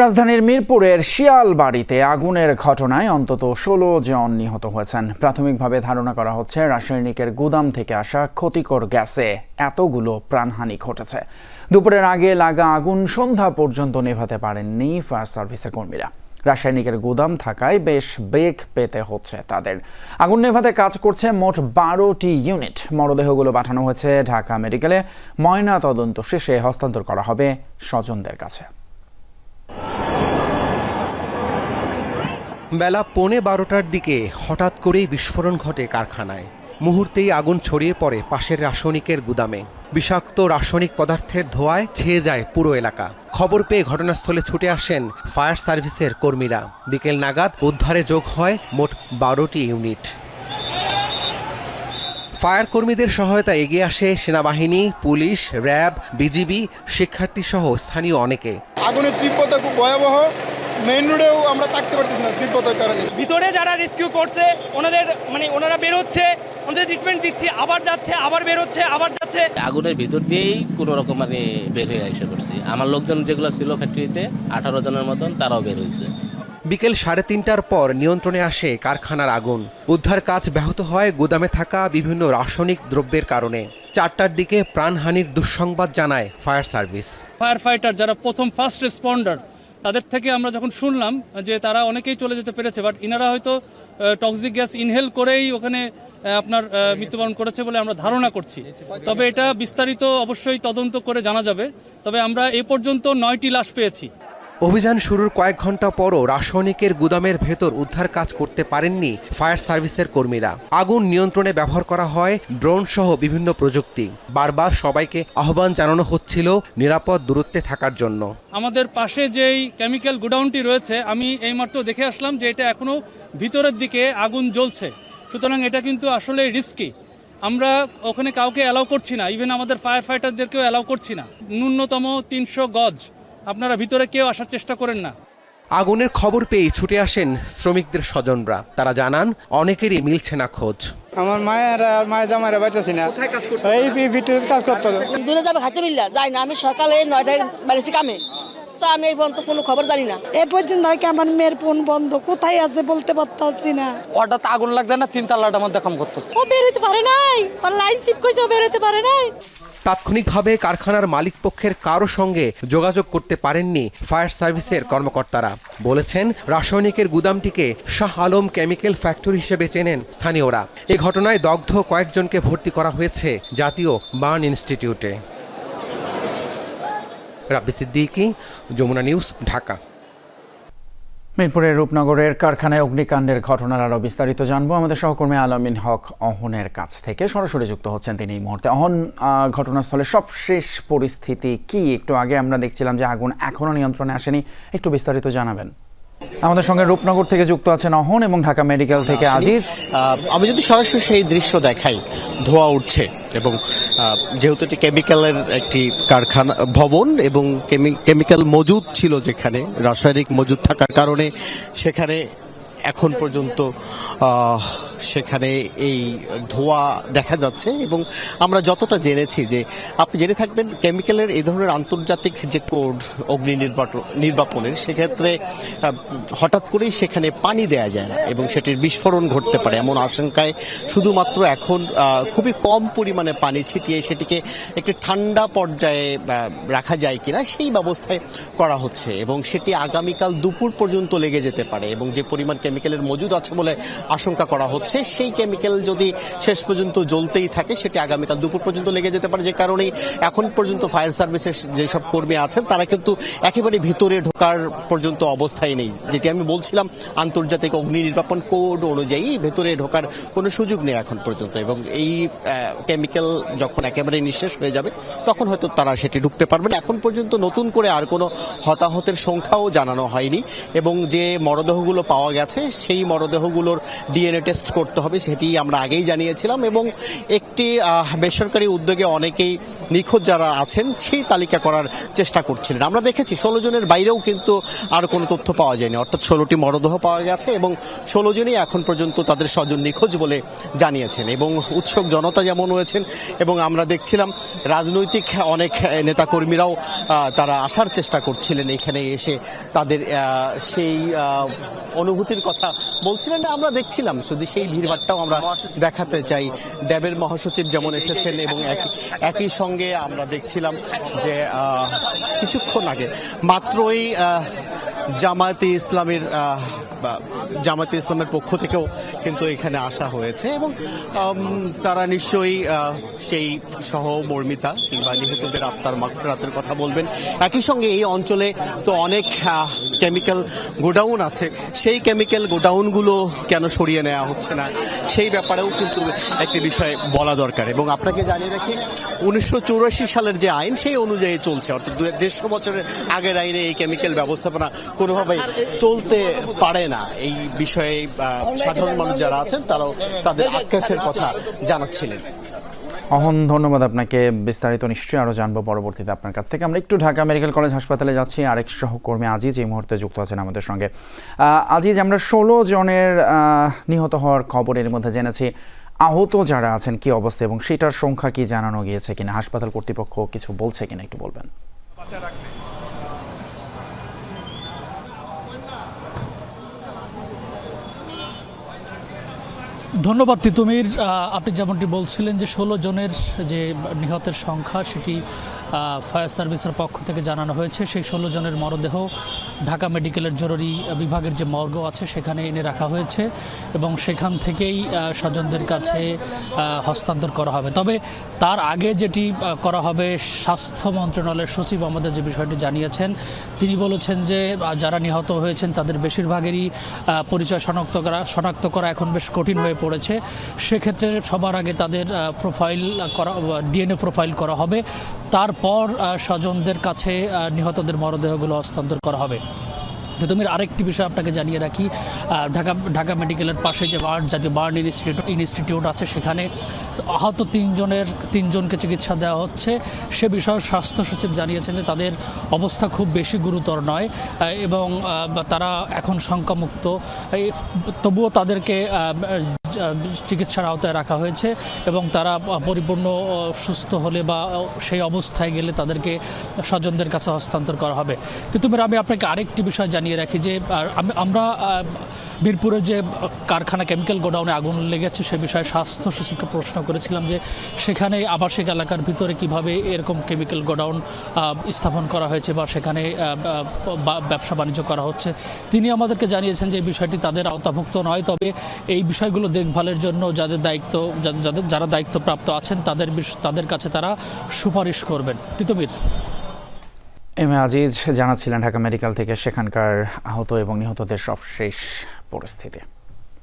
রাজধানীর মিরপুরের শিয়াল বাড়িতে আগুনের ঘটনায় অন্তত ষোলো জন নিহত হয়েছেন। প্রাথমিকভাবে ধারণা করা হচ্ছে রাসায়নিকের গুদাম থেকে আসা ক্ষতিকর গ্যাসে এতগুলো প্রাণহানি ঘটেছে। দুপুরের আগে লাগা আগুন সন্ধ্যা পর্যন্ত নেভাতে পারেননি ফায়ার সার্ভিসের কর্মীরা। রাসায়নিকের গুদাম থাকায় বেশ বেগ পেতে হচ্ছে তাদের। আগুন নেভাতে কাজ করছে মোট বারোটি ইউনিট। মরদেহগুলো পাঠানো হয়েছে ঢাকা মেডিকেলে। ময়না তদন্ত শেষে হস্তান্তর করা হবে স্বজনদের কাছে। বেলা পৌনে বারোটার দিকে হঠাৎ করেই বিস্ফোরণ ঘটে কারখানায়। মুহূর্তেই আগুন ছড়িয়ে পড়ে পাশের রাসায়নিকের গুদামে। বিষাক্ত রাসায়নিক পদার্থের ধোঁয়ায় ছেয়ে যায় পুরো এলাকা। খবর পেয়ে ঘটনাস্থলে ছুটে আসেন ফায়ার সার্ভিসের কর্মীরা। বিকেল নাগাদ উদ্ধারে যোগ হয় মোট বারোটি ইউনিট। ফায়ার কর্মীদের সহায়তা এগিয়ে আসে সেনাবাহিনী, পুলিশ, র্যাব, বিজিবি শিক্ষার্থী সহ স্থানীয় অনেকে। আগুনের তীব্রতা খুব ভয়াবহ। মেইন রোডেও আমরা থাকতে পারতেছি না তীব্রতার কারণে। ভিতরে যারা রেস্কিউ করছে ওনাদের মানে ওনারা বেরোচ্ছে ওনাদের ট্রিটমেন্ট দিচ্ছি আবার যাচ্ছে আবার বেরোচ্ছে আবার যাচ্ছে। আগুনের ভিতর দিয়েই কোনো রকম মানে বের হয়ে এসে পড়ছি। আমার লোকজন যেগুলো ছিল ফ্যাক্টরিতে আঠারো জনের মতন তারাও বের হয়েছে বিকেল সাড়ে তিনটার পর নিয়ন্ত্রণে আসে কারখানার আগুন। উদ্ধার কাজ ব্যাহত হয় গুদামে থাকা বিভিন্ন রাসায়নিক দ্রব্যের কারণে। চারটার দিকে প্রাণহানির দুঃসংবাদ জানায় ফায়ার সার্ভিস। ফায়ার ফাইটার যারা প্রথম ফার্স্ট রেসপন্ডার তাদের থেকে আমরা যখন শুনলাম যে তারা অনেকেই চলে যেতে পেরেছে বাট ইনারা হয়তো টক্সিক গ্যাস ইনহেল করেই ওখানে আপনার মৃত্যুবরণ করেছে বলে আমরা ধারণা করছি। তবে এটা বিস্তারিত অবশ্যই তদন্ত করে জানা যাবে। তবে আমরা এ পর্যন্ত নয়টি লাশ পেয়েছি। অভিযান শুরুর কয়েক ঘণ্টা পরও রাসায়নিকের গুদামের ভেতর উদ্ধার কাজ করতে পারেননি ফায়ার সার্ভিসের কর্মীরা। আগুন নিয়ন্ত্রণে ব্যবহার করা হয়, ড্রোন সহ বিভিন্ন প্রযুক্তি। বারবার সবাইকে আহ্বান জানানো হচ্ছিল নিরাপদ দূরত্বে থাকার জন্য। আমাদের পাশে যেই কেমিক্যাল গোডাউনটি রয়েছে, আমি এইমাত্র দেখে আসলাম যে এটা এখনও ভিতরের দিকে আগুন জ্বলছে। সুতরাং এটা কিন্তু আসলে রিস্কি আমরা ওখানে কাউকে অ্যালাউ করছি না ইভেন আমাদের ফায়ার ফাইটারদেরকেও অ্যালাউ করছি না। ন্যূনতম তিনশো গজ আপনারা ভিতরে কেউ আসার চেষ্টা করেন না। আগুনের খবর পেয়ে ছুটে আসেন শ্রমিকদের স্বজনরা। তারা জানান অনেকেরই মিলছে না খোঁজ। আমার মায়ের আর মায়ের জামাইরা বাঁচাছি না। এই ভিতরে কাজ করতে। দূরে যাবে খাইতে মিললা যাই না আমি সকালে নয়টায় বেড়েছি কামে। তো আমি এই পর্যন্ত কোনো খবর জানি না। এ পর্যন্ত আর কি আমার মেয়ের ফোন বন্ধ কোথায় আছে বলতে পারতাছি না। হঠাৎ আগুন লাগছে না তিন তাল্লাটার মধ্যে কাম করতো। ও বের হইতে পারে নাই লাইন চিপ কইছে ও বের হইতে পারে নাই। তাৎক্ষণিকভাবে কারখানার মালিক পক্ষের কারও সঙ্গে যোগাযোগ করতে পারেননি ফায়ার সার্ভিসের কর্মকর্তারা। বলেছেন, রাসায়নিকের গুদামটিকে শাহ আলম কেমিক্যাল ফ্যাক্টরি হিসেবে চেনেন স্থানীয়রা। এ ঘটনায় দগ্ধ কয়েকজনকে ভর্তি করা হয়েছে জাতীয় বার্ন ইনস্টিটিউটে। রাব্বি সিদ্দিকি, যমুনা নিউজ, ঢাকা। মিরপুরের রূপনগরের কারখানায় অগ্নিকাণ্ডের ঘটনার আরও বিস্তারিত জানব। আমাদের সহকর্মী আলমিন হক অহনের কাছ থেকে। সরাসরি যুক্ত হচ্ছেন তিনি এই মুহূর্তে। অহন ঘটনাস্থলে সবশেষ পরিস্থিতি কি? একটু আগে আমরা দেখছিলাম যে আগুন এখনও নিয়ন্ত্রণে আসেনি। একটু বিস্তারিত জানাবেন। আমাদের সঙ্গে রূপনগর থেকে যুক্ত আছেন অহন এবং ঢাকা মেডিকেল থেকে আজিজ। আমি যদি সরাসরি সেই দৃশ্য দেখাই ধোঁয়া উঠছে এবং যেহেতু এটি কেমিক্যালের একটি কারখানা, ভবন এবং কেমি- কেমিক্যাল মজুদ ছিল যেখানে, রাসায়নিক মজুদ থাকার কারণে সেখানে এখন পর্যন্ত সেখানে এই ধোঁয়া দেখা যাচ্ছে এবং আমরা যতটা জেনেছি যে আপনি জেনে থাকবেন কেমিক্যালের এই ধরনের আন্তর্জাতিক যে কোড অগ্নি নির্বাপনের, সেক্ষেত্রে হঠাৎ করেই সেখানে পানি দেয়া যায় না এবং সেটির বিস্ফোরণ ঘটতে পারে এমন আশঙ্কায় শুধুমাত্র এখন খুবই কম পরিমাণে পানি ছিটিয়ে সেটিকে একটি ঠান্ডা পর্যায়ে রাখা যায় কিনা সেই ব্যবস্থায় করা হচ্ছে এবং সেটি আগামীকাল দুপুর পর্যন্ত লেগে যেতে পারে এবং যে পরিমাণ কেমিক্যালের মজুদ আছে বলে আশঙ্কা করা হচ্ছে। সেই কেমিক্যাল যদি শেষ পর্যন্ত জ্বলতেই থাকে, সেটি আগামীকাল দুপুর পর্যন্ত লেগে যেতে পারে। যে কারণেই এখন পর্যন্ত ফায়ার সার্ভিসের যেসব কর্মী আছেন, তারা কিন্তু একেবারে ভিতরে ঢোকার পর্যন্ত অবস্থায় নেই। যেটি আমি বলছিলাম, আন্তর্জাতিক অগ্নি নির্বাপন কোড অনুযায়ী ভেতরে ঢোকার কোনো সুযোগ নেই এখন পর্যন্ত। এবং এই কেমিক্যাল যখন একেবারে নিঃশেষ হয়ে যাবে, তখন হয়তো তারা সেটি ঢুকতে পারবেন এখন পর্যন্ত নতুন করে আর কোনো হতাহতের সংখ্যাও জানানো হয়নি। এবং যে মরদেহগুলো পাওয়া গেছে সেই মরদেহগুলোর ডিএনএ টেস্ট করতে হবে, সেটি আমরা আগেই জানিয়েছিলাম এবং একটি বেসরকারি উদ্যোগে অনেকেই নিখোঁজ যারা আছেন, সেই তালিকা করার চেষ্টা করছিলেন। আমরা দেখেছি ষোলো জনের বাইরেও কিন্তু আর কোনো তথ্য পাওয়া যায়নি। অর্থাৎ ষোলোটি মরদেহ পাওয়া গেছে এবং ষোলো জনই এখন পর্যন্ত তাদের স্বজন নিখোঁজ বলে জানিয়েছেন। এবং উৎসুক জনতা যেমন হয়েছেন এবং আমরা দেখছিলাম রাজনৈতিক অনেক নেতাকর্মীরাও তারা আসার চেষ্টা করছিলেন এখানে এসে তাদের সেই অনুভূতির কথা বলছিলেন। আমরা দেখছিলাম শুধু সেই ভিড়ভাট্টাও আমরা দেখাতে চাই। ড্যাবের মহাসচিব যেমন এসেছেন এবং একই- একই সঙ্গে আমরা দেখছিলাম যে কিছুক্ষণ আগে মাত্রই জামায়াতি ইসলামের জামায়াতে ইসলামের পক্ষ থেকেও কিন্তু এখানে আসা হয়েছে এবং তারা নিশ্চয়ই সেই সহমর্মিতা কিংবা নিহতদের আত্মার মাগফিরাতের কথা বলবেন। একই সঙ্গে এই অঞ্চলে তো অনেক কেমিক্যাল গোডাউন আছে। সেই কেমিক্যাল গোডাউনগুলো কেন সরিয়ে নেওয়া হচ্ছে না? সেই ব্যাপারেও কিন্তু একটি বিষয় বলা দরকার। এবং আপনাকে জানিয়ে রাখি, উনিশশো চুরাশি সালের যে আইন, সেই অনুযায়ী চলছে। অর্থাৎ দেড়শো বছরের আগের আইনে এই কেমিক্যাল ব্যবস্থাপনা কোনোভাবেই চলতে পারে না। এই বিষয়ে সাধারণ মানুষ যারা আছেন, তারাও তাদের আক্ষেপের কথা জানাচ্ছিলেন। অহন, ধন্যবাদ আপনাকে। বিস্তারিত নিশ্চয়ই আরও জানব পরবর্তীতে আপনার কাছ থেকে। আমরা একটু ঢাকা মেডিকেল কলেজ হাসপাতালে যাচ্ছি। আরেক সহকর্মী আজিজ এই মুহূর্তে যুক্ত আছেন আমাদের সঙ্গে। আজিজ, আমরা ষোলো জনের নিহত হওয়ার খবর এর মধ্যে জেনেছি। আহত যারা আছেন, কি অবস্থা এবং সেটার সংখ্যা কি জানানো গিয়েছে কিনা? হাসপাতাল কর্তৃপক্ষ কিছু বলছে কিনা একটু বলবেন। ধন্যবাদ তিতুমির। আপনি যেমনটি বলছিলেন যে ষোলো জনের যে নিহতের সংখ্যা সেটি ফায়ার সার্ভিসের পক্ষ থেকে জানানো হয়েছে, সেই ষোলো জনের মরদেহ ঢাকা মেডিকেলের জরুরি বিভাগের যে মর্গ আছে সেখানে এনে রাখা হয়েছে এবং সেখান থেকেই স্বজনদের কাছে হস্তান্তর করা হবে। তবে তার আগে যেটি করা হবে, স্বাস্থ্য মন্ত্রণালয়ের সচিব আমাদের যে বিষয়টি জানিয়েছেন, তিনি বলেছেন যে যারা নিহত হয়েছেন তাদের বেশিরভাগেরই পরিচয় শনাক্ত করা শনাক্ত করা এখন বেশ কঠিন হয়ে পড়েছে। সেক্ষেত্রে সবার আগে তাদের প্রোফাইল করা ডিএনএ প্রোফাইল করা হবে। তারপর স্বজনদের কাছে নিহতদের মরদেহগুলো হস্তান্তর করা হবে। তো তুমি আরেকটি বিষয় আপনাকে জানিয়ে রাখি ঢাকা ঢাকা মেডিকেলের পাশে যে বার্ন জাতীয় বার্ন ইনস্টিটিউট ইনস্টিটিউট আছে সেখানে আহত তিনজনের, তিনজনকে চিকিৎসা দেওয়া হচ্ছে। সে বিষয়ে স্বাস্থ্য সচিব জানিয়েছেন যে তাদের অবস্থা খুব বেশি গুরুতর নয় এবং তারা এখন শঙ্কামুক্ত। তবুও তাদেরকে চিকিৎসার আওতায় রাখা হয়েছে এবং তারা পরিপূর্ণ সুস্থ হলে বা সেই অবস্থায় গেলে তাদেরকে স্বজনদের কাছে হস্তান্তর করা হবে। তিতুমির, আমি আপনাকে আরেকটি বিষয় জানিয়ে রাখি যে আমরা বীরপুরের যে কারখানা কেমিক্যাল গোডাউনে আগুন লেগেছে সে বিষয়ে স্বাস্থ্য সচিবকে প্রশ্ন করেছিলাম যে, সেখানে আবাসিক এলাকার ভিতরে কীভাবে এরকম কেমিক্যাল গোডাউন স্থাপন করা হয়েছে বা সেখানে ব্যবসা বাণিজ্য করা হচ্ছে। তিনি আমাদেরকে জানিয়েছেন যে, এই বিষয়টি তাদের আওতাভুক্ত নয়, তবে এই বিষয়গুলো দেখভালের জন্য যাদের দায়িত্ব, যাদের যারা দায়িত্বপ্রাপ্ত আছেন, তাদের তাদের কাছে তারা সুপারিশ করবেন। তিতমির। এম এ আজিজ জানাচ্ছিলেন ঢাকা মেডিকেল থেকে সেখানকার আহত এবং নিহতদের সবশেষ পরিস্থিতি।